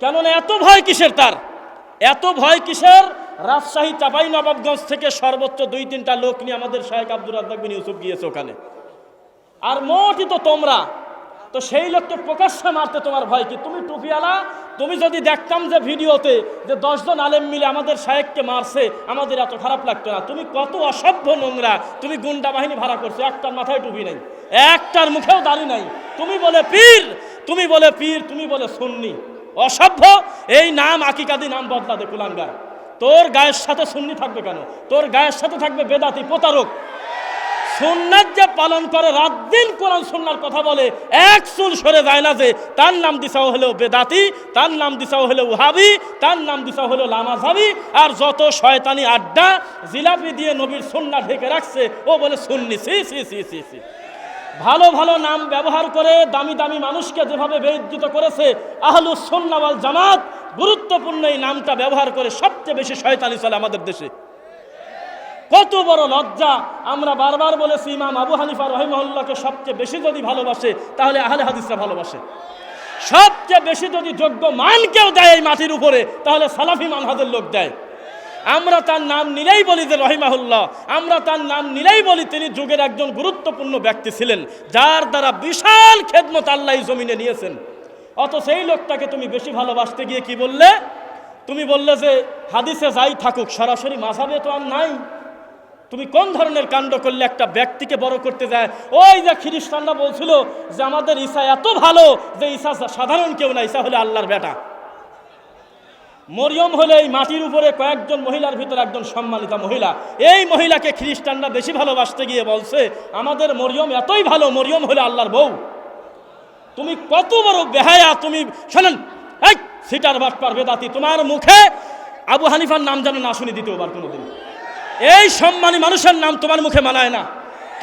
কেননা এত ভয় কিসের তার? এত ভয় কিসের? রাজশাহী চাপাই নবাবগঞ্জ থেকে সর্বোচ্চ দুই তিনটা লোক নিয়ে আমাদের শাহেক আব্দুর রাজ্জাক বিন ইউসুফ গিয়েছে ওখানে। আর মোটই তো তোমরা। তো সেই লোককে প্রকাশ্যে মারতে তোমার ভয় কি? তুমি টুপিওয়ালা? তুমি যদি দেখতাম যে ভিডিওতে যে দশজন আলেম মিলে আমাদের শায়েককে মারছে, আমাদের এত খারাপ লাগতো না। তুমি কত অসভ্য নোংরা। তুমি গুন্ডা বাহিনী ভাড়া করছ, একটার মাথায় টুপি নেই। একটার মুখেও দাড়ি নাই। তুমি বলে পীর, তুমি বলে পীর, তুমি বলে সুন্নি। অসভ্য। এই নাম আকিকাদি নাম বদলা দে কুলাঙ্গার। তোর গায়ের সাথে সুন্নি থাকবে কেন? তোর গায়ের সাথে থাকবে বেদাতি, প্রতারক। সুন্নাত যে পালন করে রাত দিন কোরআন সুন্নার কথা বলে, এক চুল সরে যায় না যে, তার নাম দিশাও হলো বেদাতি, তার নাম দিশাও হলো উহাবি, তার নাম দিশাও হলো লামাজাবি, আর যত শয়তানি আড্ডা জিলাপি দিয়ে নবীর সুন্না ঢেকে রাখছে, ও বলে সুন্নি, সি সি সি সি সি। ভালো ভালো নাম ব্যবহার করে দামি দামি মানুষকে যেভাবে বেইজ্জিত করেছে আহলু সন্নাওয়াল জামাত, গুরুত্বপূর্ণ এই নামটা ব্যবহার করে সবচেয়ে বেশি শয়তানি চলে আমাদের দেশে। কত বড় লজ্জা, আমরা বারবার বলেছি ইমাম আবু হানিফা রহিমহল্লাকে সবচেয়ে বেশি যদি ভালোবাসে, তাহলে আহলে হাদিসরা ভালোবাসে। সবচেয়ে বেশি যদি যোগ্য মান কেউ দেয় এই মাটির উপরে, তাহলে সালাফি মানহাদের লোক দেয়। আমরা তার নাম নিলেই বলি যে রহিমাহুল্লাহ। আমরা তার নাম নিলেই বলি তিনি যুগের একজন গুরুত্বপূর্ণ ব্যক্তি ছিলেন, যার দ্বারা বিশাল খেদমত আল্লাহ জমিনে নিয়েছেন। অত সেই লোকটাকে তুমি বেশি ভালোবাসতে গিয়ে কি বললে? তুমি বললে যে, হাদিসে যাই থাকুক, সরাসরি মাঝাবে তো আর নাই। তুমি কোন ধরনের কাণ্ড করলে একটা ব্যক্তিকে বড় করতে যায়? ওই যে খ্রিস্টানরা বলছিল যে, আমাদের ঈসা এত ভালো যে, ঈসা সাধারণ কেউ না, ঈসা হলে আল্লাহর বেটা। মরিয়ম হলে এই মাটির উপরে কয়েকজন মহিলার ভিতরে একজন সম্মানিতা মহিলা। এই মহিলাকে খ্রিস্টানরা বেশি ভালোবাসতে গিয়ে বলছে, আমাদের মরিয়ম এতই ভালো, মরিয়ম হলে আল্লাহর বউ। তুমি কত বড় বেহায়া, তুমি শোনেন, এই সিটার বাটপার বেদাতি, তোমার মুখে আবু হানিফার নাম যেন না শুনি দ্বিতীয়বার কোনোদিন। এই সম্মানী মানুষের নাম তোমার মুখে মানায় না।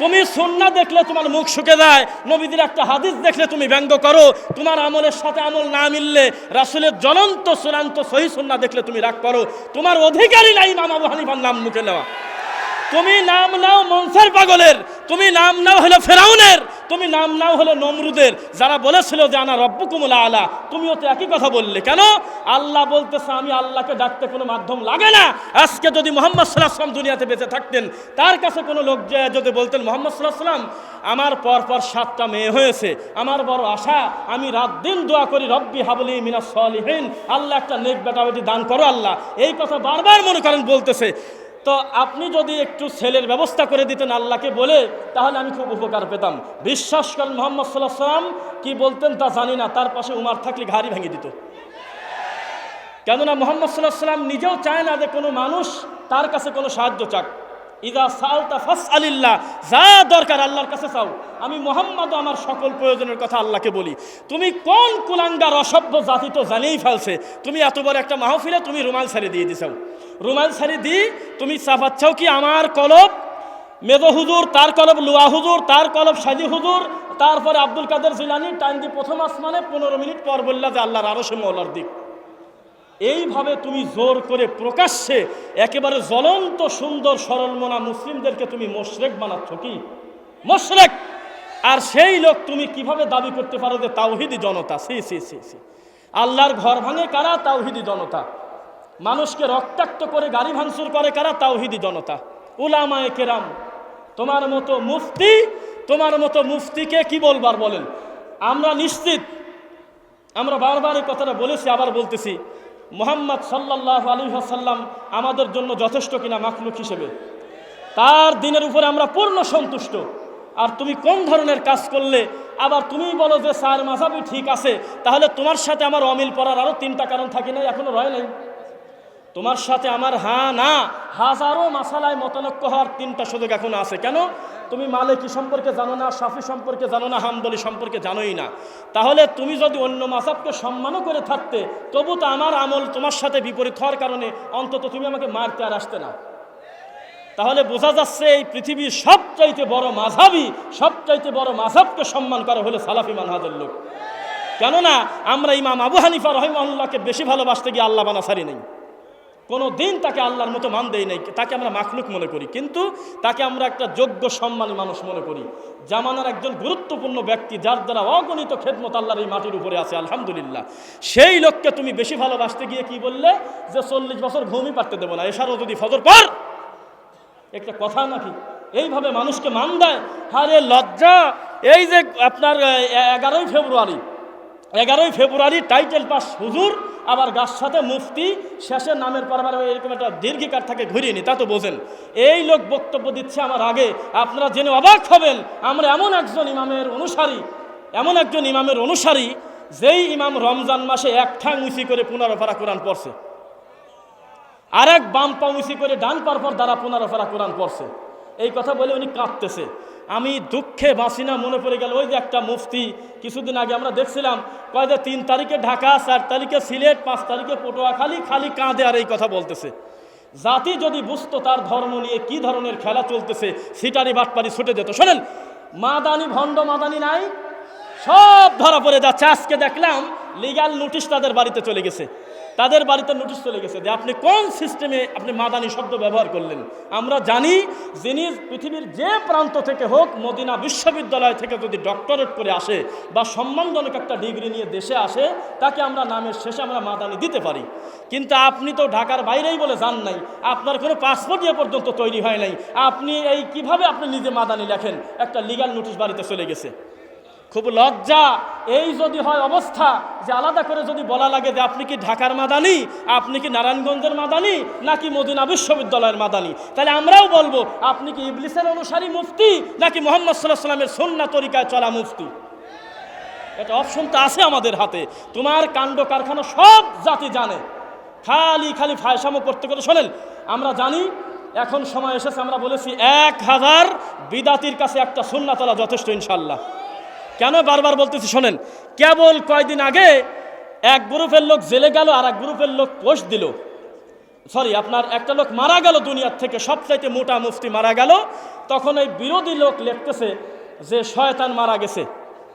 তুমি সন্না দেখলে তোমার মুখ শুকে যায়, নবীদের একটা হাদিস দেখলে তুমি ব্যঙ্গ করো, তোমার আমলের সাথে আমল না মিললে, রাসুলের জ্বলন্ত চূড়ান্ত সহি সন্না দেখলে তুমি রাগ করো, তোমার অধিকারী নাই আবু হানিফার নাম মুখে নেওয়া। তুমি নাম নাও মনসার পাগলের, তুমি নাম নাও হলো ফেরাউনের তুমি নাম নাও হলো নমরুদের, যারা বলেছিল যে আনা রব্বুকুমুল আলা, তুমিও তো একই কথা বললে। কেন? আল্লাহ বলতেছে, আমি আল্লাহকে ডাকতে কোনো মাধ্যম লাগে না। আজকে যদি মোহাম্মদ সাল্লাহ সাল্লাম দুনিয়াতে বেঁচে থাকতেন, তার কাছে কোনো লোক যদি বলতেন, মোহাম্মদ সাল্লাহ সাল্লাম আমার পর পর সাতটা মেয়ে হয়েছে, আমার বড় আশা, আমি রাত দিন দোয়া করি, রব্বি হাবলি মিনা সলিহীন, আল্লাহ একটা নেক বেটা বেটি দান করো আল্লাহ। এই কথা বারবার মনে করেন, বলতেছে। তো আপনি যদি একটু সেলের ব্যবস্থা করে দিতেন আল্লাহকে বলে, তাহলে আমি খুব উপকার পেতাম। বিশ্বাস করেন মোহাম্মদ সাল্লাহ সাল্লাম কি বলতেন তা জানি না, তার পাশে উমার থাকলে ঘাড়ি ভেঙে দিত। কেননা মোহাম্মদ সাল্লাহ সাল্লাম নিজেও চায় না যে কোনো মানুষ তার কাছে কোনো সাহায্য চাক। ইদা সালতা ফাস আলিল্লাহ যা দরকার আল্লাহর কাছে চাও। আমি মোহাম্মদ আমার সকল প্রয়োজনের কথা আল্লাহকে বলি। তুমি কোন কুলাঙ্গার অসভ্য জাতি তো জানিয়েই ফেলছে। তুমি এত বড় একটা মাহফিলে তুমি রুমাল ছাড়ি দিয়ে দিছাও রুমাল ছাড়ি দি তুমি চাপাচ্ছাও কি আমার কলব? মেজো হুজুর, তার কলব লুয়া হুজুর, তার কলব সাজি হুজুর, তারপরে আব্দুল কাদের জিলানি টাইম দি প্রথম আসমানে পনেরো মিনিট পর বললা যে আল্লাহর আরও সে মৌলার দিক। এইভাবে তুমি জোর করে প্রকাশ্যে একেবারে জ্বলন্ত, সুন্দর সরলমনা মুসলিমদেরকে তুমি মোশরেক বানাচ্ছ কি? মোশরেক! আর সেই লোক তুমি কীভাবে দাবি করতে পারো যে তাওহিদি জনতা? সি সি সি সি। আল্লাহর ঘর ভাঙে কারা? তাওহিদি জনতা। মানুষকে রক্তাক্ত করে গাড়ি ভাঙচুর করে কারা? তাওহিদি জনতা। উলামায়ে কেরাম, তোমার মতো মুফতি, তোমার মতো মুফতিকে কি বলবার বলেন? আমরা নিশ্চিত, আমরা বারবার এই কথাটা বলেছি, আবার বলতেছি মোহাম্মদ সাল্লাহ আলী সাল্লাম আমাদের জন্য যথেষ্ট কিনা মাখলুক হিসেবে। তার দিনের উপরে আমরা পূর্ণ সন্তুষ্ট। আর তুমি কোন ধরনের কাজ করলে, আবার তুমি বলো যে, স্যার, মাঝাবি ঠিক আছে, তাহলে তোমার সাথে আমার অমিল পড়ার আরও তিনটা কারণ থাকি নাই এখনও রয় নাই। তোমার সাথে আমার হা না, হাজারো মাসালায় মতনক্য হওয়ার তিনটা সুযোগ এখন আছে। কেন? তুমি মালিকি সম্পর্কে জানো না, সাফি সম্পর্কে জানো না হামদলি সম্পর্কে জানোই না। তাহলে তুমি যদি অন্য মাসাবকে সম্মানও করে থাকতে, তবু তো আমার আমল তোমার সাথে বিপরীত হওয়ার কারণে অন্তত তুমি আমাকে মারতে আর আসতে না। তাহলে বোঝা যাচ্ছে এই পৃথিবীর সবচাইতে বড় মাঝাবি সবচাইতে বড় মাঝাবকে সম্মান করা হলো সালাফি মানহাজের লোক। কেননা, আমরা ইমাম আবু হানিফা রহিমাল্লাহকে বেশি ভালোবাসতে গিয়ে আল্লাহ বানা সারি নেই। কোনো দিন তাকে আল্লাহর মতো মান দেই নাই। তাকে আমরা মাখলুক মনে করি। কিন্তু তাকে আমরা একটা যোগ্য, সম্মানী মানুষ মনে করি। জামানার একজন গুরুত্বপূর্ণ ব্যক্তি যার দ্বারা অগণিত খেদমত আল্লাহর এই মাটির উপরে আছে, আলহামদুলিল্লাহ। সেই লোককে তুমি বেশি ভালোবাসতে গিয়ে কি বললে? যে চল্লিশ বছর ঘুমই পারতে দেবো না এছাড়াও যদি ফজর পর একটা কথা নাকি? এইভাবে মানুষকে মান দেয়? আরে লজ্জা! এই যে আপনার এগারোই ফেব্রুয়ারি এগারোই ফেব্রুয়ারি টাইটেল পাস হুজুর, আবার গাছ সাথে মুফতি শেষের নামের পর আবার এরকম একটা দীর্ঘিকার থাকে ঘুরিয়ে নি, তা তো বোঝেন। এই লোক বক্তব্য দিচ্ছে আমার আগে, আপনারা জেনে অবাক হবেন, আমরা এমন একজন ইমামের অনুসারী, এমন একজন ইমামের অনুসারী, যেই ইমাম রমজান মাসে এক ঠাং উঁচি করে পুনরো পারা কোরআন পড়ছে। আর এক বাম পা উঁচি করে ডান পার দ্বারা পুনরো পারা কোরআন পড়ছে। এই কথা বলে উনি কাঁদতেছে। আমি দুঃখে বাঁচি না, মনে পড়ে গেল, ওই যে একটা মুফতি, কিছুদিন আগে আমরা দেখছিলাম, কয় তিন তারিখে ঢাকা, চার তারিখে সিলেট, পাঁচ তারিখে পটুয়াখালী খালি কাঁদে আর এই কথা বলতেছে। জাতি যদি বুঝতো তার ধর্ম নিয়ে কি ধরনের খেলা চলতেছে, সিটারি বাটপারি ছুটে যেত। শোনেন, মাদানি ভণ্ড, মাদানি নাই, সব ধরা পড়ে যাচ্ছে। আজকে দেখলাম লিগাল নোটিশ তাদের বাড়িতে চলে গেছে। তাদের বাড়িতে নোটিশ চলে গেছে যে আপনি কোন সিস্টেমে আপনি মাদানি শব্দ ব্যবহার করলেন। আমরা জানি যিনি পৃথিবীর যে প্রান্ত থেকে হোক, মদিনা বিশ্ববিদ্যালয় থেকে যদি ডক্টরেট করে আসে বা সম্মানজনক একটা ডিগ্রি নিয়ে দেশে আসে, তাকে আমরা নামের শেষে আমরা মাদানি দিতে পারি। কিন্তু আপনি তো ঢাকার বাইরেই বলে যান নাই। আপনার কোনো পাসপোর্ট এ পর্যন্ত তৈরি হয় নাই। আপনি এই কীভাবে আপনি নিজে মাদানি লেখেন? একটা লিগাল নোটিশ বাড়িতে চলে গেছে। খুব লজ্জা এই যদি হয় অবস্থা যে আলাদা করে যদি বলা লাগে যে আপনি কি ঢাকার মাদানি, আপনি কি নারায়ণগঞ্জের মাদানি, নাকি মদিনা বিশ্ববিদ্যালয়ের মাদানি? তাহলে আমরাও বলব, আপনি কি ইবলিসের অনুসারী মুফতি, নাকি মোহাম্মদ সাল্লাহ সাল্লামের সন্না তরিকায় চলা মুফতি? এটা অপশন তো আছে আমাদের হাতে। তোমার কাণ্ড কারখানা সব জাতি জানে। খালি খালি ফায়সামো করতে করতে শোনেন, আমরা জানি, এখন সময় এসেছে, আমরা বলেছি এক হাজার বিদাতির কাছে একটা সুন্নাতলা যথেষ্ট ইনশাল্লাহ কেন বারবার বলতেছি শোনেন, কেবল কয়দিন আগে এক গ্রুপের লোক জেলে গেল আর এক গ্রুপের লোক পোস্ট দিল। সরি আপনার একটা লোক মারা গেল দুনিয়ার থেকে, সবচাইতে মোটা মুফতি মারা গেল, তখন এই বিরোধী লোক লিখতেছে যে শয়তান মারা গেছে।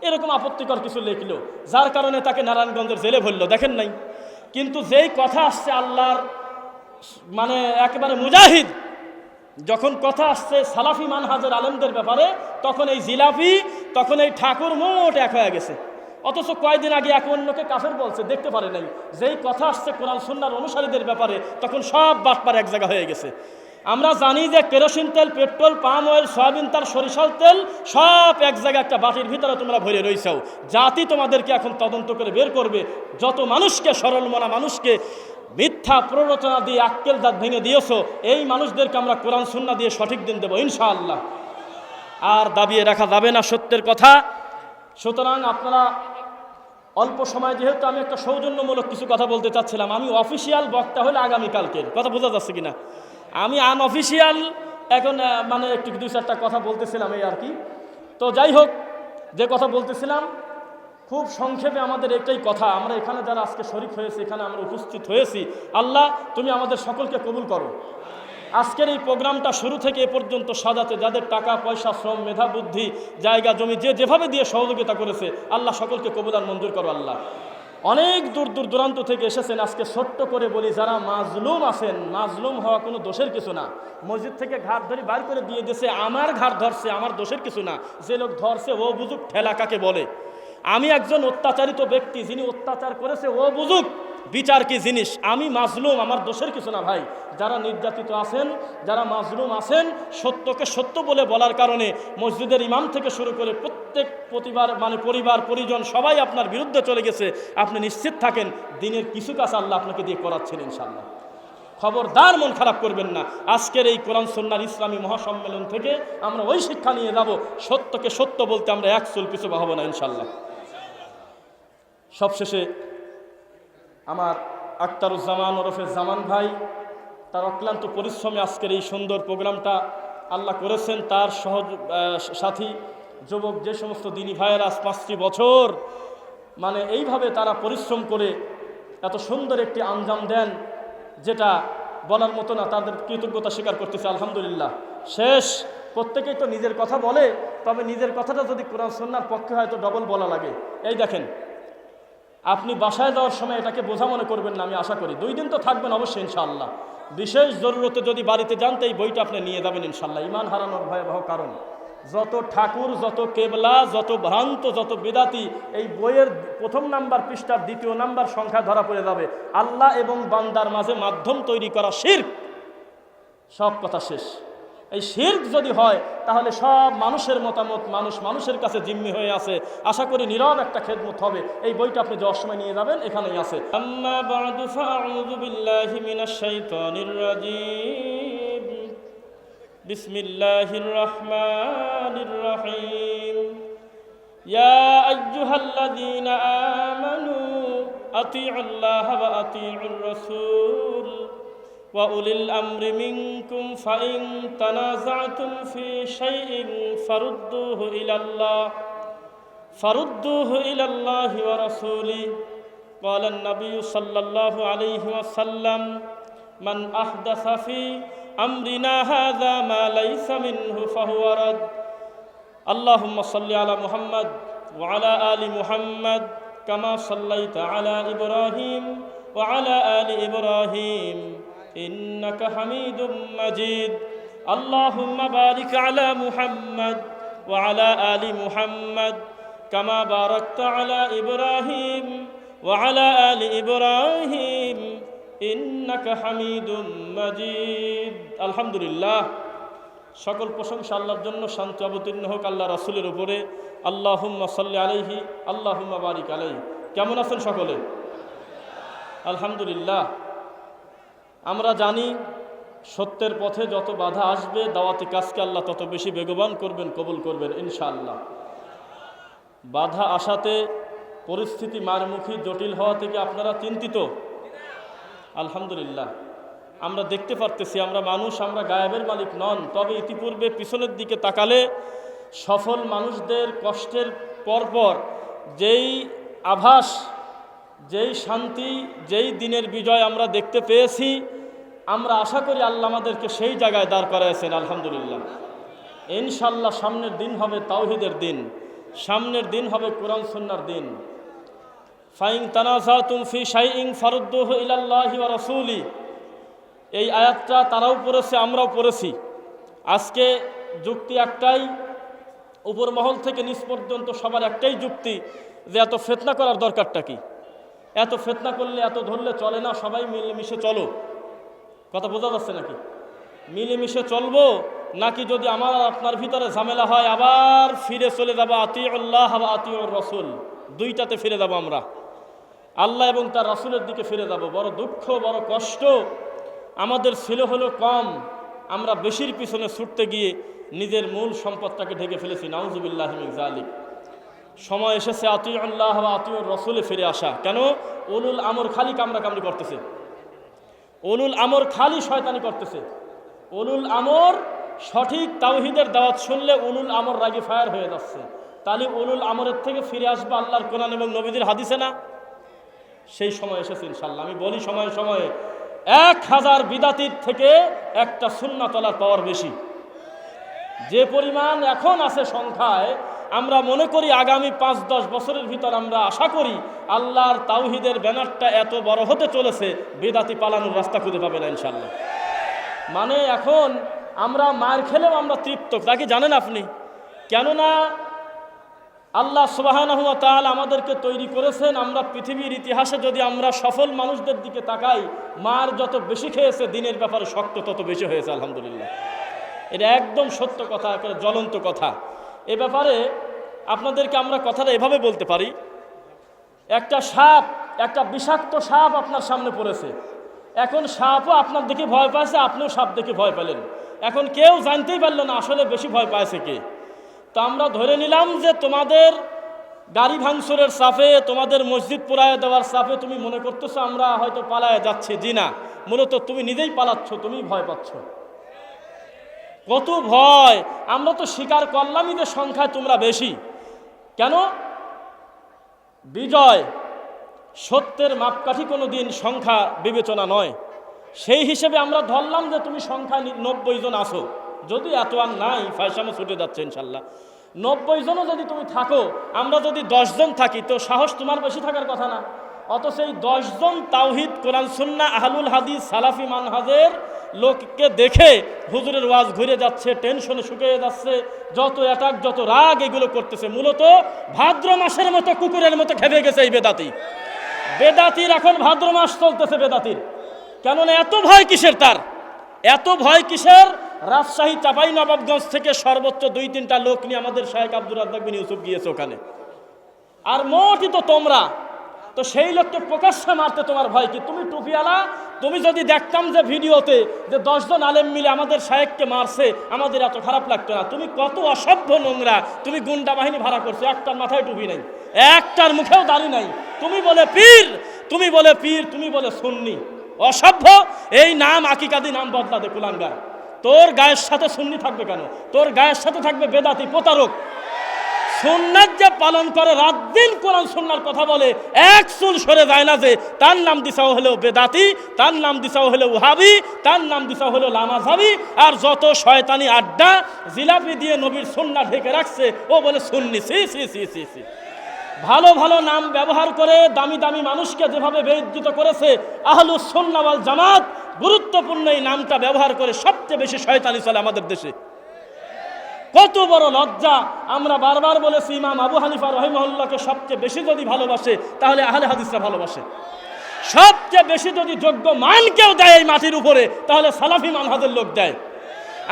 এরকম আপত্তিকর কিছু লিখল, যার কারণে তাকে নারায়ণগঞ্জের জেলে ভরল, দেখেন নাই। কিন্তু যেই কথা আসছে আল্লাহর মানে একেবারে মুজাহিদ যখন কথা আসছে সালাফি মানহাজের আলমদের ব্যাপারে, তখন এই জিলাপি, তখন এই ঠাকুর মোট এক হয়ে গেছে। অথচ কয়েকদিন আগে এক অন্যকে কাফের বলছে, দেখতে পারে নাই। যেই কথা আসছে কোরআন সুন্নার অনুসারীদের ব্যাপারে, তখন সব বাটপার এক জায়গা হয়ে গেছে। আমরা জানি যে কেরোসিন তেল, পেট্রোল, পাম অয়েল, সয়াবিন তার সরিষার তেল, সব এক জায়গায় একটা বাটির ভিতরে তোমরা ভরে রয়েছাও। জাতি তোমাদেরকে এখন তদন্ত করে বের করবে। যত মানুষকে, সরল মনা মানুষকে মিথ্যা প্ররোচনা দিয়ে, আক্কেল দাঁত ভেঙে দিয়েছ, এই মানুষদেরকে আমরা কোরআন সুন্না দিয়ে সঠিক দিন দেবো, ইনশাআল্লাহ। আর দাবিয়ে রাখা যাবে না, সত্যের কথা। সুতরাং আপনারা অল্প সময়, যেহেতু আমি একটা সৌজন্যমূলক কিছু কথা বলতে চাচ্ছিলাম, আমি অফিসিয়াল বক্তা হলে আগামীকালকের। কথা বোঝা যাচ্ছে কিনা? আমি আনঅফিসিয়াল, এখন মানে একটু দুই চারটা কথা বলতেছিলাম এই আর কি। তো যাই হোক, যে কথা বলতেছিলাম খুব সংক্ষেপে আমাদের একটাই কথা, আমরা এখানে যারা আজকে শরিক হয়েছি, এখানে আমরা উপস্থিত হয়েছি, আল্লাহ তুমি আমাদের সকলকে কবুল করো। আজকের এই প্রোগ্রামটা শুরু থেকে এ পর্যন্ত সাজাতে, যাদের টাকা, পয়সা, শ্রম, মেধা, বুদ্ধি, জায়গা, জমি, যে যেভাবে দিয়ে সহযোগিতা করেছে, আল্লাহ সকলকে কবুল আর মঞ্জুর করো আল্লাহ। অনেক দূর দূর দূরান্ত থেকে এসেছেন, আজকে ছোট্ট করে বলি, যারা মাজলুম আছেন, মাজলুম হওয়া কোনো দোষের কিছু না। মসজিদ থেকে ঘাট ধরে বার করে দিয়ে দিয়েছে, আমার ঘাট ধরছে, আমার দোষের কিছু না। যে লোক ধরছে, ও বুঝুক ঠেলা কাকে বলে। আমি একজন অত্যাচারিত ব্যক্তি, যিনি অত্যাচার করেছে, ও বুঝুক, বিচার কি জিনিস? আমি মাজলুম, আমার দোষের কিছু না ভাই। যারা নির্যাতিত আছেন, যারা মাজলুম আছেন, সত্যকে সত্য বলে বলার কারণে মসজিদের ইমাম থেকে শুরু করে প্রত্যেক প্রতিবার মানে পরিবার, পরিজন, সবাই আপনার বিরুদ্ধে চলে গেছে। আপনি নিশ্চিত থাকেন, দিনের কিছু কাজ আল্লাহ আপনাকে দিয়ে করাচ্ছেন ইনশাল্লাহ খবরদার মন খারাপ করবেন না। আজকের এই কোরআন সন্ন্যার ইসলামী মহাসম্মেলন থেকে আমরা ওই শিক্ষা নিয়ে যাব। সত্যকে সত্য বলতে আমরা এক চুল পিছু হব না ইনশাল্লাহ সবশেষে আমার আক্তারুজ্জামান ওরফে জামান ভাই, তার অক্লান্ত পরিশ্রমে আজকের এই সুন্দর প্রোগ্রামটা আল্লাহ করেছেন। তার সহজ সাথী, যুবক, যে সমস্ত দিনী ভাইয়েরা আজ পাঁচটি বছর মানে এইভাবে তারা পরিশ্রম করে এত সুন্দর একটি আঞ্জাম দেন, যেটা বলার মতো না, তাদের কৃতজ্ঞতা স্বীকার করতেছে, আলহামদুলিল্লাহ। শেষ, প্রত্যেকেই তো নিজের কথা বলে, তবে নিজের কথাটা যদি কোরআন সন্ন্যার পক্ষে হয় তো ডবল বলা লাগে। এই দেখেন আপনি বাসায় যাওয়ার সময় এটাকে বোঝা মনে করবেন না, আমি আশা করি। দুই দিন তো থাকবেন অবশ্যই, ইনশাআল্লাহ। বিশেষ জরুরতে যদি বাড়িতে যান, তো এই বইটা আপনি নিয়ে যাবেন ইনশাল্লাহ ইমান হারানোর ভয়াবহ কারণ। যত ঠাকুর, যত কেবলা, যত ভ্রান্ত, যত বেদাতি, এই বইয়ের প্রথম নাম্বার পৃষ্ঠার দ্বিতীয় নাম্বার সংখ্যা ধরা পড়ে যাবে। আল্লাহ এবং বান্দার মাঝে মাধ্যম তৈরি করা শির্ক। সব কথা শেষ। এই শির্ক যদি হয়, তাহলে সব মানুষের মতামত মানুষ মানুষের কাছে জিম্মি হয়ে আছে। আশা করি নীরব একটা খেদমত হবে। এই বইটা আপনি যাওয়ার সময় নিয়ে যাবেন, এখানেই আছে। বিসমিল্লাহির রহমানির রহিম। ইয়া আইয়ুহাল্লাযীনা আমানু আতিউল্লাহ ওয়া وأولي الأمر منكم فإن تنازعتم في شيء فردوه إلى الله فردوه إلى الله ورسوله قال النبي صلى الله عليه وسلم من أحدث في أمرنا هذا ما ليس منه فهو رد اللهم صل على محمد وعلى آل محمد كما صليت على إبراهيم وعلى آل إبراهيم إنك حميد مجيد اللهم بارك على محمد وعلى آل محمد كما باركت على إبراهيم وعلى آل إبراهيم إنك حميد مجيد الحمد لله সকল প্রশংসা আল্লাহর জন্য শান্তি অবতীর্ণ হোক আল্লাহ রাসুলের উপরে আল্লাহুম্মা সাল্লি আলাইহি আল্লাহুম্মা বারিক আলাইহি কেমন আছেন সকলে আলহামদুলিল্লাহ আমরা জানি সত্যের পথে যত বাধা আসবে, দাওয়াতি কাজকে আল্লাহ তত বেশি বেগবান করবেন, কবুল করবেন, ইনশাআল্লাহ। বাধা আসাতে পরিস্থিতি মারমুখী, জটিল হওয়া থেকে আপনারা চিন্তিত? আলহামদুলিল্লাহ। আমরা দেখতে পারতেছি, আমরা মানুষ, আমরা গায়েবের মালিক নন, তবে ইতিপূর্বে পিছনের দিকে তাকালে সফল মানুষদের কষ্টের পরপর যেই আভাস যেই শান্তি, যেই দিনের বিজয় আমরা দেখতে পেয়েছি, আমরা আশা করি আল্লাহ আমাদেরকে সেই জায়গায় দাঁড় করাইছেন, আলহামদুলিল্লাহ। ইনশাল্লাহ সামনের দিন হবে তাওহিদের দিন, সামনের দিন হবে কোরআন সুন্নার দিন। ফাইং তানাজা তুমফি শাইং ফারুদ্দুহ ইলাল্লাহি ওয়া রাসূলি। এই আয়াতটা তারাও পড়েছে, আমরাও পড়েছি। আজকে যুক্তি একটাই উপর মহল থেকে নিচ পর্যন্ত সবার একটাই যুক্তি যে এত ফেতনা করার দরকারটা কি? এত ফেতনা করলে, এত ধরলে চলে না, সবাই মিলেমিশে চলো। কথা বোঝা যাচ্ছে নাকি? মিলেমিশে চলবো, নাকি যদি আমার, আপনার ভিতরে ঝামেলা হয়, আবার ফিরে চলে যাব, আতিউল্লাহ বা আতিউর রসুল। দুইটাতে ফিরে যাব আমরা। আল্লাহ এবং তার রাসুলের দিকে ফিরে যাব। বড় দুঃখ, বড় কষ্ট। আমাদের ছিল হলো কম। আমরা বেশির পিছনে ছুটতে গিয়ে নিজের মূল সম্পদটাকে ঢেকে ফেলেছি। নাউজুবিল্লাহ জালিক সময় এসেছে, আতিউ আল্লাহ বা আতিউর রসুলে ফিরে আসা। কেন? উলুল আমর খালি কামড়া কামড়ি করতেছে। উলুল আমর খালি শয়তানি করতেছে। উলুল আমর সঠিক তাওহিদের দাওয়াত শুনলে উলুল আমর রাগি ফায়ার হয়ে যাচ্ছে। তাহলে উলুল আমরের থেকে ফিরে আসবে আল্লাহর কোরআন এবং নবীদের হাদিসে না? সেই সময় এসেছে ইনশাল্লাহ আমি বলি সময়ে সময়ে, এক হাজার বিদাতির থেকে একটা সুন্না তলার পাওয়ার বেশি। যে পরিমাণ এখন আছে সংখ্যায় আমরা মনে করি আগামী পাঁচ, দশ বছরের ভিতর আমরা আশা করি আল্লাহর তাওহিদের ব্যানারটা এত বড় হতে চলেছে, বেদাতি পালানোর রাস্তা খুঁজে পাবে না ইনশাল্লাহ মানে এখন আমরা মার খেলেও আমরা তৃপ্ত, তা কি জানেন আপনি? কেননা আল্লাহ সুবাহানহুয়া তাহলে আমাদেরকে তৈরি করেছেন, আমরা পৃথিবীর ইতিহাসে যদি আমরা সফল মানুষদের দিকে তাকাই, মার যত বেশি খেয়েছে, দিনের ব্যাপারে শক্ত তত বেশি হয়েছে, আলহামদুলিল্লাহ। এটা একদম সত্য কথা একটা জ্বলন্ত কথা। এ ব্যাপারে আপনাদেরকে আমরা কথাটা এভাবে বলতে পারি। একটা সাপ, একটা বিষাক্ত সাপ আপনার সামনে পড়েছে। এখন সাপও আপনার দেখে ভয় পাইছে, আপনিও সাপ দেখে ভয় পেলেন এখন কেউ জানতেই পারল না আসলে বেশি ভয় পাইছে কে। তো আমরা ধরে নিলাম যে তোমাদের গাড়ি ভাঙচুরের চাপে তোমাদের মসজিদ পোড়ায় দেওয়ার চাপে তুমি মনে করতেছো আমরা হয়তো পালায় যাচ্ছি। জি না, মূলত তুমি নিজেই পালাচ্ছ, তুমি ভয় পাচ্ছ। কত ভয় আমরা তো স্বীকার করলামই যে সংখ্যায় তোমরা বেশি। কেন? বিজয় সত্যের মাপকাঠি কোনো দিন সংখ্যা বিবেচনা নয়। সেই হিসেবে আমরা ধরলাম যে তুমি সংখ্যা নব্বই জন আসো যদি এত আর নাই ফায়সামো ছুটে যাচ্ছে ইনশাল্লাহ। নব্বই জনও যদি তুমি থাকো, আমরা যদি দশজন থাকি, তো সাহস তোমার বেশি থাকার কথা না। অথচ এই দশজন তাওহিদ, কোরআন সুন্না আহলুল হাদিস, সালাফি মানহাজের লোককে দেখে হুজুরের ওয়াজ ঘুরে যাচ্ছে টেনশনে শুকিয়ে যাচ্ছে। যত অ্যাটাক যত রাগ এগুলো করতেছে, মূলত ভাদ্র মাসের মতো, কুকুরের মতো খেপে গেছে এই বেদাতি। বেদাতির এখন ভাদ্র মাস চলতেছে বেদাতির। কেননা এত ভয় কিসের তার? এত ভয় কিসের? রাজশাহী চাপাই নবাবগঞ্জ থেকে সর্বোচ্চ দুই তিনটা লোক নিয়ে আমাদের শাহেক আব্দুর রাজ্জাক বিন ইউসুফ গিয়েছে ওখানে। আর মোটই তো তোমরা। তো সেই লোককে প্রকাশ্যে মারতে তোমার ভয় কি? তুমি টুপিওয়ালা? তুমি যদি দেখতাম যে ভিডিওতে যে দশজন আলেম মিলে আমাদের সাহেবকে মারছে, আমাদের এত খারাপ লাগতো না। তুমি কত অসভ্য নোংরা, তুমি গুন্ডা বাহিনী ভাড়া করছ, একটার মাথায় টুপি নেই, একটার মুখেও দাড়ি নাই। তুমি বলে পীর, তুমি বলে পীর, তুমি বলে সুন্নি। অসভ্য, এই নাম আকিকাদি নাম বদলা দে কুলাঙ্গার। তোর গায়ের সাথে সুন্নি থাকবে কেন? তোর গায়ের সাথে থাকবে বেদাতি প্রতারক। সুন্নাত যে পালন করে রাত দিন কোরআন সুন্নার কথা বলে, এক চুল সরে যায় না যে, তার নাম দিশাও হলো বেদাতি, তার নাম দিশাও হলো উহাবি তার নাম দিশাও হলো লামাজাবি আর যত শয়তানি আড্ডা জিলাপি দিয়ে নবীর সুন্না ঢেকে রাখছে, ও বলে সুন্নি, সি সি সি সি সি। ভালো ভালো নাম ব্যবহার করে দামি দামি মানুষকে যেভাবে বেইজ্জিত করেছে আহলু সন্নাওয়াল জামাত, গুরুত্বপূর্ণ এই নামটা ব্যবহার করে সবচেয়ে বেশি শয়তানি চলে আমাদের দেশে। কত বড় লজ্জা। আমরা বারবার বলেছি, ইমাম আবু হানিফা রহিমহল্লাকে সবচেয়ে বেশি যদি ভালোবাসে, তাহলে আহলে হাদিসরা ভালোবাসে। সবচেয়ে বেশি যদি যোগ্য মান কেউ দেয় এই মাটির উপরে, তাহলে সালাফি মানহাদের লোক দেয়।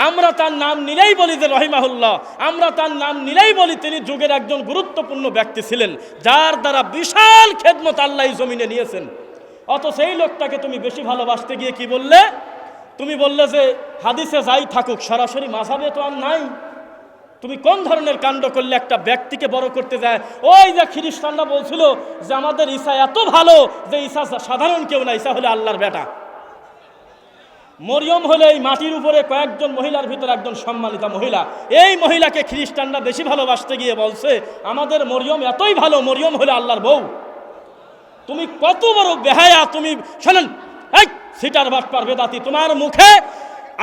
আমরা তার নাম নিলেই বলি যে রহিমাহুল্লাহ। আমরা তার নাম নিলেই বলি তিনি যুগের একজন গুরুত্বপূর্ণ ব্যক্তি ছিলেন, যার দ্বারা বিশাল খেদমত আল্লাহ জমিনে নিয়েছেন। অত সেই লোকটাকে তুমি বেশি ভালোবাসতে গিয়ে কি বললে? তুমি বললে যে, হাদিসে যাই থাকুক, সরাসরি মাঝাবে তো আর নাই। তুমি কোন ধরনের কাণ্ড করলে একটা ব্যক্তিকে বড় করতে যায়? ওই যে খ্রিস্টানরা বলছিল যে আমাদের ঈশা এত ভালো যে ঈশা সাধারণ কেউ না ঈশা হলে আল্লাহর বেটা। মরিয়ম হলে এই মাটির উপরে কয়েকজন মহিলার ভিতরে একজন সম্মানিতা মহিলা। এই মহিলাকে খ্রিস্টানরা বেশি ভালোবাসতে গিয়ে বলছে, আমাদের মরিয়ম এতই ভালো, মরিয়ম হলে আল্লাহর বউ। তুমি কত বড় বেহায়া, তুমি শোনেন সিটার পারবে দাতি তোমার মুখে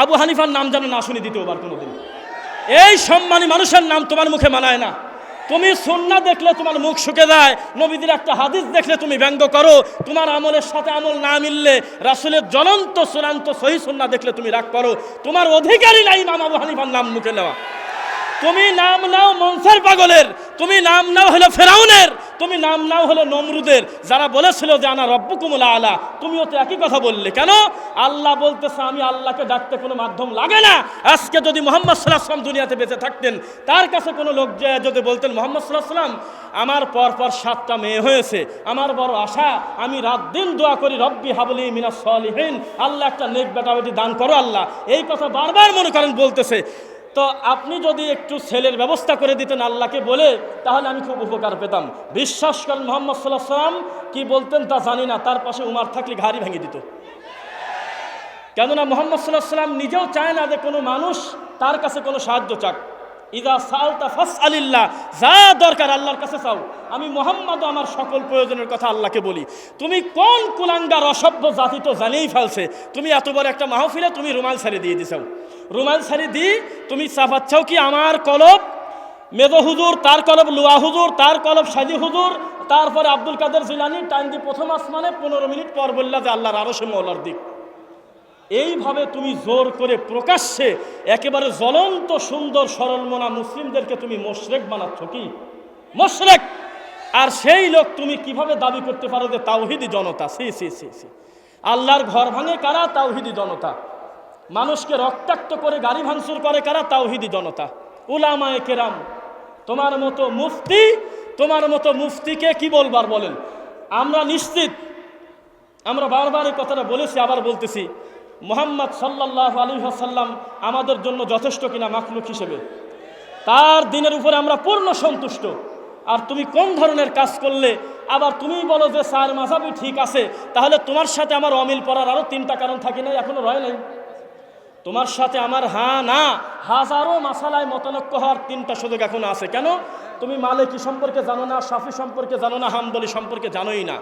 আবু হানিফার নাম যেন না শুনি দ্বিতীয়বার কোনোদিন। এই সম্মানী মানুষের নাম তোমার মুখে মানায় না। তুমি সন্না দেখলে তোমার মুখ শুকে যায়, নবীদের একটা হাদিস দেখলে তুমি ব্যঙ্গ করো, তোমার আমলের সাথে আমল না মিললে, রাসুলের জ্বলন্ত চূড়ান্ত সহি সন্না দেখলে তুমি রাগ করো, তোমার অধিকারী নাই ইমাম আবু হানিফার নাম মুখে নেওয়া। তুমি নাম নাও মনসার পাগলের তুমি নাম নাও হলো ফেরাউনের, তুমি নাম নাও হলো নমরুদের। যারা বলেছিল যে আনা রব্বুকুমুল আলা, তুমিও তো একই কথা বললে। কেন? আল্লাহ বলতেছে, আমি আল্লাহকে ডাকতে কোনো মাধ্যম লাগে না। আজকে যদি মোহাম্মদ সাল্লাহ সাল্লাম দুনিয়াতে বেঁচে থাকতেন, তার কাছে কোনো লোক যদি বলতেন, মোহাম্মদ সাল্লাহ সাল্লাম আমার পর পর সাতটা মেয়ে হয়েছে, আমার বড় আশা, আমি রাত দিন দোয়া করি, রব্বি হাবলি মিনা সলিহীন, আল্লাহ একটা নেক বেটা বেটি দান করো আল্লাহ। এই কথা বারবার মনে করেন, বলতেছে। তো আপনি যদি একটু সেলের ব্যবস্থা করে দিতেন আল্লাহকে বলে, তাহলে আমি খুব উপকার পেতাম। বিশ্বাস করেন মোহাম্মদ সাল্লাহ সাল্লাম কি বলতেন তা জানি না, তার পাশে উমার থাকলে ঘাড়ি ভেঙে দিত। কেননা মোহাম্মদ সাল্লাহ সাল্লাম নিজেও চায় না যে কোনো মানুষ তার কাছে কোনো সাহায্য চাক। ইদা সালতা ফাস আলিল্লাহ যা দরকার আল্লাহর কাছে চাও। আমি মোহাম্মদ আমার সকল প্রয়োজনের কথা আল্লাহকে বলি। তুমি কোন কুলাঙ্গার অসভ্য জাতি তো জানিয়েই ফেলছে। তুমি এত বড় একটা মাহফিলে তুমি রুমাল ছাড়ি দিয়ে দিছাও রুমাল ছাড়ি দি তুমি চাপাচ্ছাও কি আমার কলব? মেজো হুজুর, তার কলব লুয়া হুজুর, তার কলব সাজি হুজুর, তারপরে আব্দুল কাদের জিলানি টাইম দি প্রথম আসমানে পনেরো মিনিট পর বললা যে আল্লাহর আরও সে মৌলার দিক। এইভাবে তুমি জোর করে প্রকাশ্যে একেবারে জ্বলন্ত, সুন্দর সরলমনা মুসলিমদেরকে তুমি মোশরেক বানাচ্ছ কি? মোশরেক! আর সেই লোক তুমি কীভাবে দাবি করতে পারো যে তাওহিদি জনতা? সি সি সি সি। আল্লাহর ঘর ভাঙে কারা? তাওহিদি জনতা। মানুষকে রক্তাক্ত করে গাড়ি ভাঙচুর করে কারা? তাওহিদি জনতা। উলামায়ে কেরাম, তোমার মতো মুফতি, তোমার মতো মুফতিকে কি বলবার বলেন? আমরা নিশ্চিত, আমরা বারবার এই কথাটা বলেছি, আবার বলতেছি মোহাম্মদ সাল্লাহ আলী সাল্লাম আমাদের জন্য যথেষ্ট কিনা মাখলুক হিসেবে। তার দিনের উপরে আমরা পূর্ণ সন্তুষ্ট। আর তুমি কোন ধরনের কাজ করলে, আবার তুমি বলো যে, স্যার, মাঝাবি ঠিক আছে। তাহলে তোমার সাথে আমার অমিল পড়ার আরও তিনটা কারণ থাকি নাই এখনও রয় নাই। তোমার সাথে আমার হা না, হাজারো মাসালায় মতনক্য হওয়ার তিনটা সুযোগ এখন আছে। কেন? তুমি মালিকি সম্পর্কে জানো না, সাফি সম্পর্কে জানো না, হামবলি সম্পর্কে জানোই না।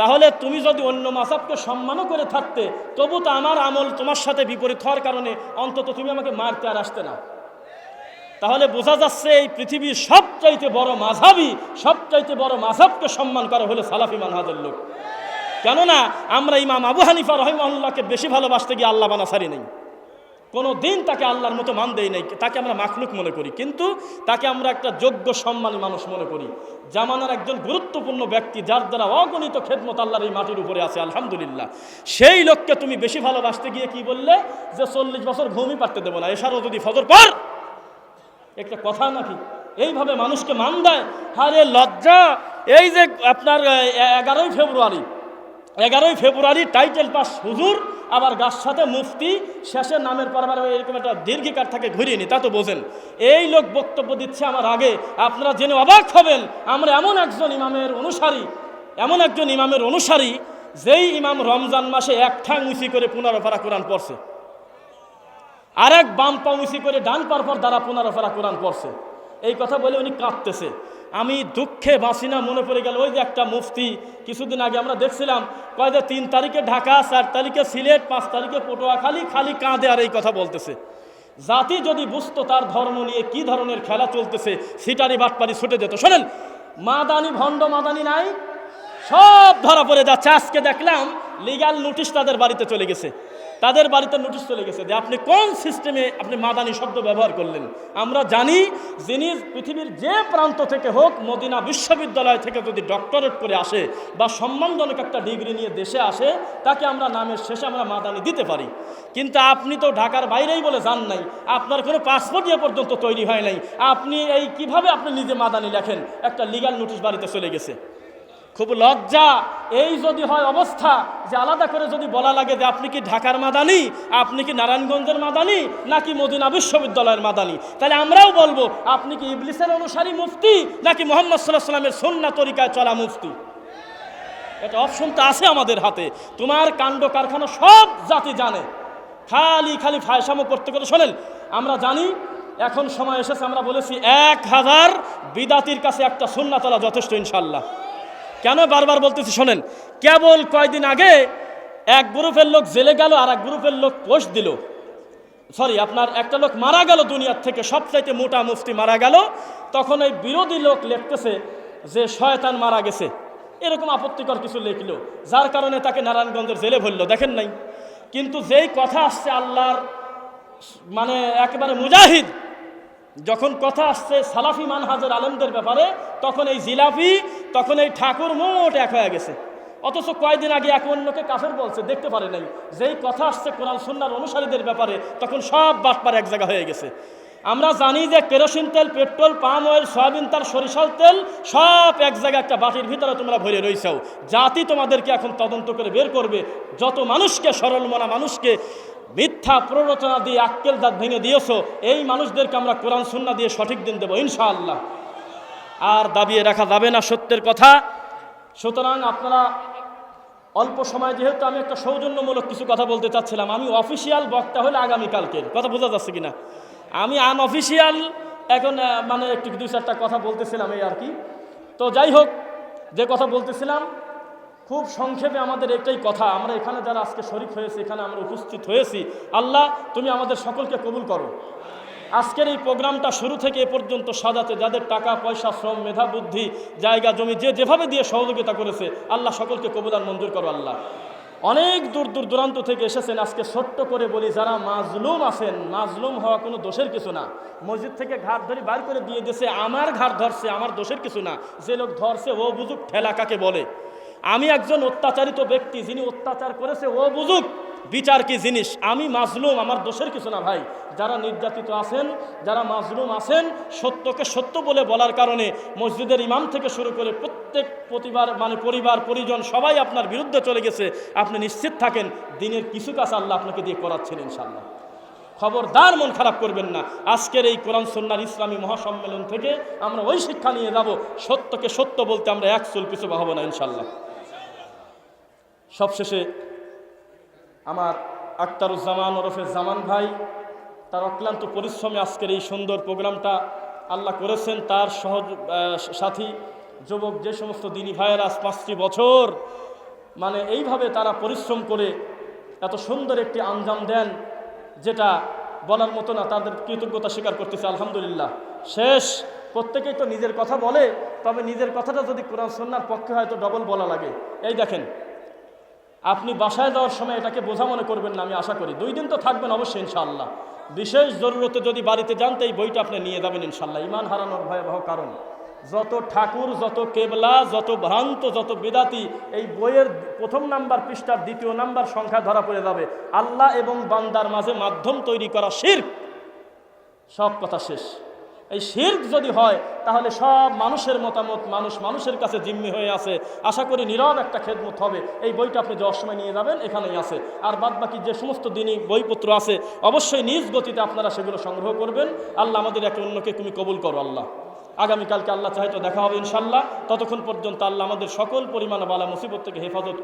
তাহলে তুমি যদি অন্য মাসাবকে সম্মানও করে থাকতে, তবু তো আমার আমল তোমার সাথে বিপরীত হওয়ার কারণে অন্তত তুমি আমাকে মারতে আর আসতে না। তাহলে বোঝা যাচ্ছে এই পৃথিবীর সবচাইতে বড় মাঝাবি সবচাইতে বড় মাঝাবকে সম্মান করা হলো সালাফি মানহাজের লোক। কেননা, আমরা ইমাম আবু হানিফা রহিমউল্লাহকে বেশি ভালোবাসতে গিয়ে আল্লাহ বানা সারি নেই। কোনো দিন তাকে আল্লাহর মতো মান দেই নাই। তাকে আমরা মাখলুক মনে করি। কিন্তু তাকে আমরা একটা যোগ্য, সম্মানী মানুষ মনে করি। জামানার একজন গুরুত্বপূর্ণ ব্যক্তি যার দ্বারা অগণিত খেদমত আল্লাহর এই মাটির উপরে আছে, আলহামদুলিল্লাহ। সেই লোককে তুমি বেশি ভালোবাসতে গিয়ে কি বললে? যে চল্লিশ বছর ঘুমই পারতে দেবো না। এছাড়াও যদি ফজর পর একটা কথা নাকি? এইভাবে মানুষকে মান দেয়? আরে লজ্জা! এই যে আপনার এগারোই ফেব্রুয়ারি এগারোই ফেব্রুয়ারি টাইটেল পাস হুজুর আবার গাছ সাথে মুফতি, শেষে নামের পর আবার এরকম একটা দীর্ঘিকার থাকে, ঘুরিয়ে নি, তা তো বোঝেন। এই লোক বক্তব্য দিচ্ছে আমার আগে, আপনারা জেনে অবাক হবেন, আমরা এমন একজন ইমামের অনুসারী, এমন একজন ইমামের অনুসারী, যেই ইমাম রমজান মাসে এক ঠাং উঁচি করে পুনরো পারা কোরআন পড়ছে। আর এক বাম পা উঁচি করে ডান পার পর দ্বারা পুনরো পারা কোরআন পড়ছে। এই কথা বলে উনি কাঁদতেছে। আমি দুঃখে বাঁচি না, মনে পড়ে গেল, ওই যে একটা মুফতি, কিছুদিন আগে আমরা দেখছিলাম, কয় যে তিন তারিখে ঢাকা, চার তারিখে সিলেট, পাঁচ তারিখে পটুয়াখালী খালি কাঁদে আর এই কথা বলতেছে। জাতি যদি বুঝতো তার ধর্ম নিয়ে কি ধরনের খেলা চলতেছে, সিটারি বাটপারি ছুটে যেত। শোনেন, মাদানি ভণ্ড, মাদানি নাই, সব ধরা পড়ে যাচ্ছে। আজকে দেখলাম লিগাল নোটিশ তাদের বাড়িতে চলে গেছে। তাদের বাড়িতে নোটিশ চলে গেছে যে আপনি কোন সিস্টেমে আপনি মাদানি শব্দ ব্যবহার করলেন। আমরা জানি যিনি পৃথিবীর যে প্রান্ত থেকে হোক, মদিনা বিশ্ববিদ্যালয় থেকে যদি ডক্টরেট করে আসে বা সম্মানজনক একটা ডিগ্রি নিয়ে দেশে আসে, তাকে আমরা নামের শেষে আমরা মাদানি দিতে পারি। কিন্তু আপনি তো ঢাকার বাইরেই বলে যান নাই। আপনার কোনো পাসপোর্ট এ পর্যন্ত তৈরি হয় নাই। আপনি এই কীভাবে আপনি নিজে মাদানি লেখেন? একটা লিগাল নোটিশ বাড়িতে চলে গেছে। খুব লজ্জা এই যদি হয় অবস্থা যে আলাদা করে যদি বলা লাগে যে আপনি কি ঢাকার মাদানি, আপনি কি নারায়ণগঞ্জের মাদানি, নাকি মদিনা বিশ্ববিদ্যালয়ের মাদানি? তাহলে আমরাও বলব, আপনি কি ইবলিসের অনুসারী মুফতি, নাকি মোহাম্মদ সাল্লাহ সাল্লামের সন্না তরিকায় চলা মুফতি? এটা অপশন তো আছে আমাদের হাতে। তোমার কাণ্ড কারখানা সব জাতি জানে। খালি খালি ফায়সামো করতে করতে শোনেন, আমরা জানি, এখন সময় এসেছে, আমরা বলেছি এক হাজার বিদাতির কাছে একটা সুন্নাতলা যথেষ্ট ইনশাল্লাহ কেন বারবার বলতেছি শোনেন, কেবল কয়দিন আগে এক গ্রুপের লোক জেলে গেল আর এক গ্রুপের লোক পোস্ট দিল। সরি, আপনার একটা লোক মারা গেল দুনিয়ার থেকে, সবচাইতে মোটা মুফতি মারা গেল, তখন এই বিরোধী লোক লিখতেছে যে শয়তান মারা গেছে। এরকম আপত্তিকর কিছু লিখলো, যার কারণে তাকে নারায়ণগঞ্জের জেলে ভরল, দেখেন নাই। কিন্তু যেই কথা আসছে আল্লাহর মানে একেবারে মুজাহিদ যখন কথা আসছে সালাফি মানহাজের আলমদের ব্যাপারে, তখন এই জিলাপি, তখন এই ঠাকুর মোট এক হয়ে গেছে। অথচ কয়দিন আগে এক অন্যকে কাফের বলছে, দেখতে পারে নাই। যেই কথা আসছে কোরআন সুন্নার অনুসারীদের ব্যাপারে, তখন সব বাটপার এক জায়গা হয়ে গেছে। আমরা জানি যে কেরোসিন তেল, পেট্রোল, পাম অয়েল, সয়াবিন তার সরিষার তেল, সব এক জায়গায় একটা বাটির ভিতরে তোমরা ভরে রয়েছাও। জাতি তোমাদেরকে এখন তদন্ত করে বের করবে। যত মানুষকে, সরল মনা মানুষকে মিথ্যা প্ররোচনা দিয়ে আক্কেল দাঁত ভেঙে দিয়েছ, এই মানুষদেরকে আমরা কোরআন সুন্না দিয়ে সঠিক দিন দেবো, ইনশাআল্লাহ। আর দাবিয়ে রাখা যাবে না সত্যের কথা। সুতরাং আপনারা অল্প সময়, যেহেতু আমি একটা সৌজন্যমূলক কিছু কথা বলতে চাচ্ছিলাম, আমি অফিসিয়াল বক্তা হলে আগামীকালকের, কথা বোঝা যাচ্ছে কিনা? আমি আনঅফিসিয়াল, এখন মানে একটু দু চারটা কথা বলতেছিলাম এই আর কি। তো যাই হোক, যে কথা বলতেছিলাম খুব সংক্ষেপে আমাদের একটাই কথা, আমরা এখানে যারা আজকে শরিক হয়েছি, এখানে আমরা উপস্থিত হয়েছি, আল্লাহ তুমি আমাদের সকলকে কবুল করো। আজকের এই প্রোগ্রামটা শুরু থেকে এ পর্যন্ত সাজাতে, যাদের টাকা, পয়সা, শ্রম, মেধা, বুদ্ধি, জায়গা, জমি, যে যেভাবে দিয়ে সহযোগিতা করেছে, আল্লাহ সকলকে কবুল আর মঞ্জুর করো আল্লাহ। অনেক দূর দূর দূরান্ত থেকে এসেছেন, আজকে ছোট্ট করে বলি, যারা মাজলুম আছেন, মাজলুম হওয়া কোনো দোষের কিছু না। মসজিদ থেকে ঘাট ধরে বার করে দিয়ে দিয়েছে, আমার ঘাট ধরছে, আমার দোষের কিছু না। যে লোক ধরছে, ও বুঝুক ঠেলা কাকে বলে। আমি একজন অত্যাচারিত ব্যক্তি যিনি অত্যাচার করেছে, ও বুঝুক, বিচার কি জিনিস? আমি মাজলুম, আমার দোষের কিছু না ভাই। যারা নির্যাতিত আছেন, যারা মাজলুম আছেন, সত্যকে সত্য বলে বলার কারণে মসজিদের ইমাম থেকে শুরু করে প্রত্যেক প্রতিবার মানে পরিবার, পরিজন, সবাই আপনার বিরুদ্ধে চলে গেছে। আপনি নিশ্চিত থাকেন, দিনের কিছু কাজ আল্লাহ আপনাকে দিয়ে করাচ্ছেন ইনশাল্লাহ খবরদার মন খারাপ করবেন না। আজকের এই কোরআন সন্ন্যার ইসলামী মহাসম্মেলন থেকে আমরা ওই শিক্ষা নিয়ে যাব। সত্যকে সত্য বলতে আমরা এক চুল পিছু হব না ইনশাল্লাহ সবশেষে আমার আক্তারুজ্জামান ওরফে জামান ভাই, তার অক্লান্ত পরিশ্রমে আজকের এই সুন্দর প্রোগ্রামটা আল্লাহ করেছেন। তার সহজ সাথী, যুবক, যে সমস্ত দিনী ভাইয়েরা আজ পাঁচটি বছর মানে এইভাবে তারা পরিশ্রম করে এত সুন্দর একটি আঞ্জাম দেন, যেটা বলার মতো না, তাদের কৃতজ্ঞতা স্বীকার করতেছে, আলহামদুলিল্লাহ। শেষ, প্রত্যেকেই তো নিজের কথা বলে, তবে নিজের কথাটা যদি কোরআন সন্ন্যার পক্ষে হয়তো ডবল বলা লাগে। এই দেখেন আপনি বাসায় যাওয়ার সময় এটাকে বোঝা মনে করবেন না, আমি আশা করি। দুই দিন তো থাকবেন অবশ্যই, ইনশাআল্লাহ। বিশেষ জরুরতে যদি বাড়িতে যান, তো এই বইটা আপনি নিয়ে যাবেন ইনশাল্লাহ ইমান হারানোর ভয়াবহ কারণ। যত ঠাকুর, যত কেবলা, যত ভ্রান্ত, যত বেদাতি, এই বইয়ের প্রথম নাম্বার পৃষ্ঠার দ্বিতীয় নাম্বার সংখ্যা ধরা পড়ে যাবে। আল্লাহ এবং বান্দার মাঝে মাধ্যম তৈরি করা শির্ক। সব কথা শেষ। এই শির্ক যদি হয়, তাহলে সব মানুষের মতামত মানুষ মানুষের কাছে জিম্মি হয়ে আছে। আশা করি নীরব একটা খেদমত হবে। এই বইটা আপনি যাওয়ার সময় নিয়ে যাবেন, এখানেই আছে। আর বাদ বাকি যে সমস্ত দিনই বইপত্র আছে, অবশ্যই নিজ গতিতে আপনারা সেগুলো সংগ্রহ করবেন। আল্লাহ আমাদের একে অন্যকে তুমি কবুল করো, আল্লাহ। আগামীকালকে আল্লাহ চাহিত দেখা হবে ইনশাল্লাহ ততক্ষণ পর্যন্ত আল্লাহ আমাদের সকল পরিমাণ বালা মুসিবত থেকে হেফাজত